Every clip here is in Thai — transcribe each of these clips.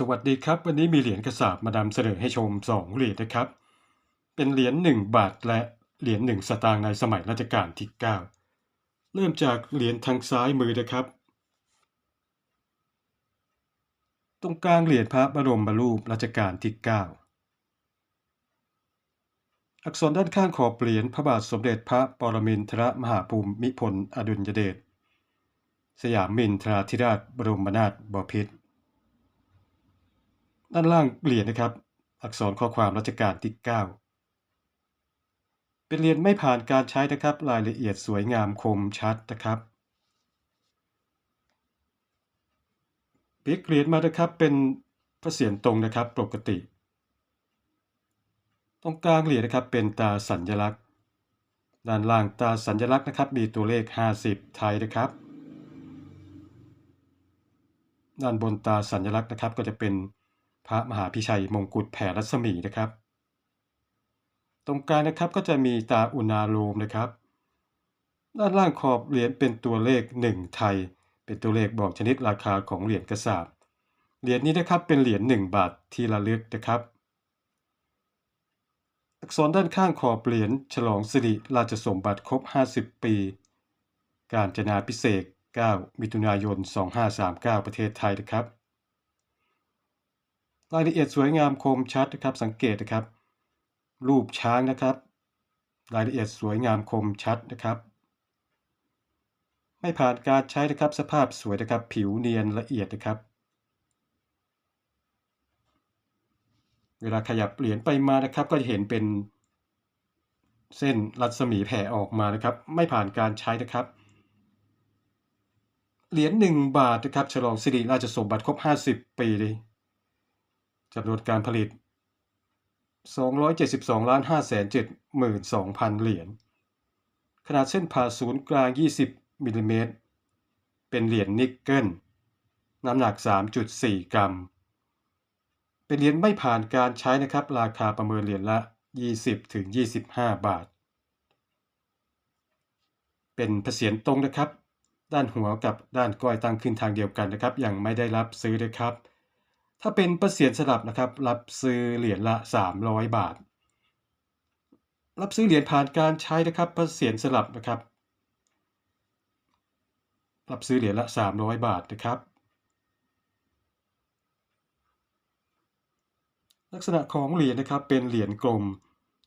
สวัสดีครับ วันนี้มีเหรียญกระสาบมานำเสนอให้ชมสองเหรียญนะครับ เป็นเหรียญ1บาทและเหรียญ1สตางค์ในสมัยรัชกาลที่ 9 เริ่มจากเหรียญทางซ้ายมือนะครับ ตรงกลางเหรียญพระบรมรูปรัชกาลที่ 9 อักษรด้านข้างขอบเหรียญพระบาทสมเด็จพระปรมินทรมหาภูมิพลอดุลยเดชสยามมินทราธิราชบรมนาถบพิตร ด้านล่างเหรียญนะครับ อักษรข้อความรัชกาลที่ 9 เป็นเหรียญไม่ผ่านการใช้นะครับ รายละเอียดสวยงามคมชัดนะครับพลิกเหรียญมานะครับเป็นพระเศียรตรงนะครับปกติ ตรงกลางเหรียญนะครับเป็นตาสัญลักษณ์ ด้านล่างตาสัญลักษณ์นะครับ มีตัวเลข 50 ไทยนะครับ ด้านบนตาสัญลักษณ์นะครับก็จะเป็น พระมหาพิชัยมงกุฎแผ่รัศมีนะครับ ตรงกลางนะครับก็จะมีตาอุณาโลมนะครับ ด้านล่างขอบเหรียญเป็นตัวเลข 1 ไทย เป็นตัวเลขบอกชนิดราคาของเหรียญกระสาบเหรียญนี้นะครับเป็นเหรียญ1บาทที่ระลึกนะครับ อักษรด้านข้างขอบเหรียญฉลองสิริราชสมบัติครบ 50 ปี การจนาพิเศษก9มิถุนายน 2539 ประเทศไทยนะครับ รายละเอียดสวยงามคมชัดนะครับ สังเกตนะครับ รูปช้างนะครับ รายละเอียดสวยงามคมชัดนะครับ ไม่ผ่านการใช้นะครับสภาพสวยนะครับ ผิวเนียนละเอียดนะครับ เวลาขยับเหรียญไปมานะครับ ก็จะเห็นเป็นเส้นรัศมีแผ่ออกมานะครับ ไม่ผ่านการใช้นะครับเหรียญ1บาทนะครับฉลองสิริราชสมบัติครบ 50 ปีเลย จำนวนการผลิต 272ล้าน5 7 2 0 0 0 เหรียญ ขนาดเส้นผ่าศูนย์กลาง 20มิลลิเมตร เป็นเหรียญนิกเกิล น้ำหนัก 3.4 กรัม เป็นเหรียญไม่ผ่านการใช้นะครับ ราคาประเมินเหรียญละ 20-25 บาท เป็นเผษียรตรงนะครับ ด้านหัวกับด้านก้อยตั้งขึ้นทางเดียวกันนะครับ ยังไม่ได้รับซื้อนะครับ ถ้าเป็นประเสียนสลับนะครับ รับซื้อเหรียญละ 300 บาท รับซื้อเหรียญผ่านการใช้นะครับประเสียนสลับนะครับ รับซื้อเหรียญละ 300 บาทนะครับ ลักษณะของเหรียญนะครับเป็นเหรียญกลม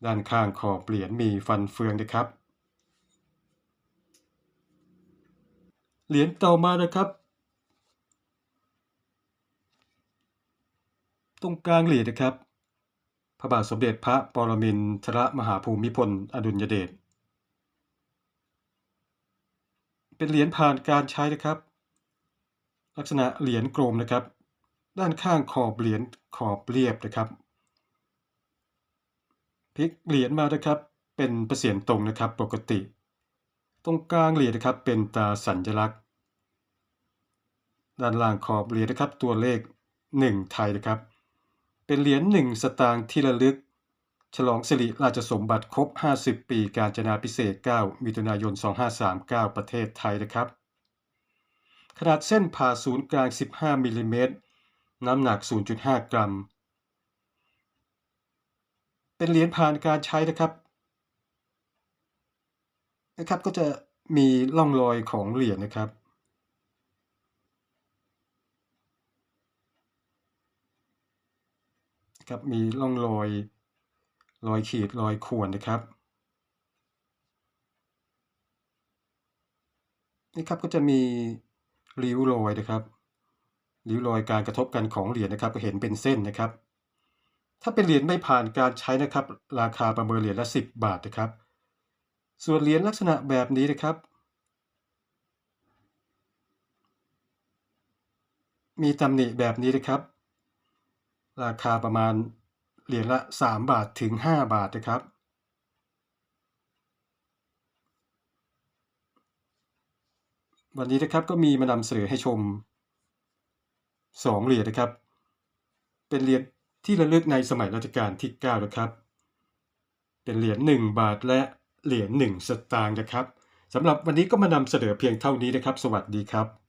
ด้านข้างขอบเหรียญมีฟันเฟืองนะครับ เหรียญต่อมานะครับ ตรงกลางเหรียญนะครับ พระบาทสมเด็จพระปรมินทรมหาภูมิพล อดุลยเดช เป็นเหรียญผ่านการใช้นะครับ ลักษณะเหรียญกลมนะครับ ด้านข้างขอบเหรียญขอบเรียบนะครับ พลิกเหรียญมานะครับ เป็นประเสียนตรงนะครับปกติ ตรงกลางเหรียญนะครับเป็นตาสัญลักษณ์ด้านล่างขอบเหรียญนะครับตัวเลข 1 ไทยนะครับ เป็นเหรียญ1สตางค์ที่ระลึก ฉลองสิริราชสมบัติครบ 50 ปีการจนาพิเศษ 9 มิถุนายน 2539 ประเทศไทยนะครับ ขนาดเส้นผ่าศูนย์กลาง 15 มิลลิเมตร น้ำหนัก 0.5 กรัม เป็นเหรียญผ่านการใช้นะครับนะครับก็จะมีร่องรอยของเหรียญนะครับ ครับมีร่องรอยรอยขีดรอยข่วนนะครับนี่ครับก็จะมีริ้วรอยนะครับริ้วรอยการกระทบกันของเหรียญนะครับ ก็เห็นเป็นเส้นนะครับ ถ้าเป็นเหรียญไม่ผ่านการใช้นะครับ ราคาประเมินเหรียญละ 10 บาทนะครับ ส่วนเหรียญลักษณะแบบนี้นะครับ มีตำหนิแบบนี้นะครับ ราคาประมาณเหรียญละ 3 บาทถึง 5 บาทนะครับ วันนี้นะครับก็มีมานำเสนอให้ชม 2 เหรียญนะครับ เป็นเหรียญที่ระลึกในสมัยรัชกาลที่ 9 นะครับ เป็นเหรียญ1บาทและเหรียญ1สตางค์นะครับสำหรับวันนี้ก็มานำเสนอเพียงเท่านี้นะครับ สวัสดีครับ